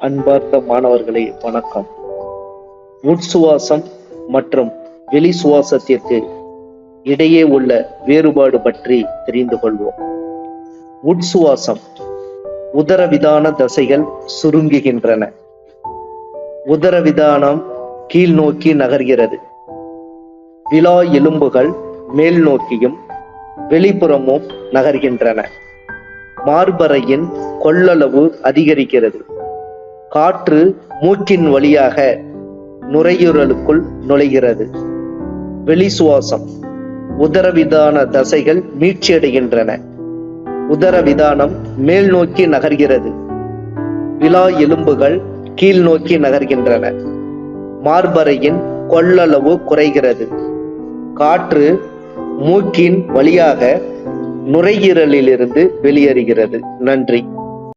அன்பார்ந்த மாணவர்களே வணக்கம். உட்சுவாசம் மற்றும் வெளி சுவாசத்திற்கு இடையே உள்ள வேறுபாடு பற்றி தெரிந்து கொள்வோம். உட்சுவாசம் உதரவிதான தசைகள் சுருங்குகின்றன. உதரவிதானம் கீழ் நோக்கி நகர்கிறது. விழா எலும்புகள் மேல் நோக்கியும் வெளிப்புறமும் நகர்கின்றன. மார்பறையின் கொள்ளளவு அதிகரிக்கிறது. காற்று மூக்கின் வழியாக நுரையீரலுக்குள் நுழைகிறது. வெளி சுவாசம். உதரவிதான தசைகள் மீட்சியடைகின்றன உதரவிதானம் மேல் நோக்கி நகர்கிறது. விழா எலும்புகள் கீழ் நோக்கி நகர்கின்றன. மார்பறையின் கொள்ளளவு குறைகிறது. காற்று மூக்கின் வழியாக நுரையீரலிலிருந்து வெளியேறுகிறது. நன்றி.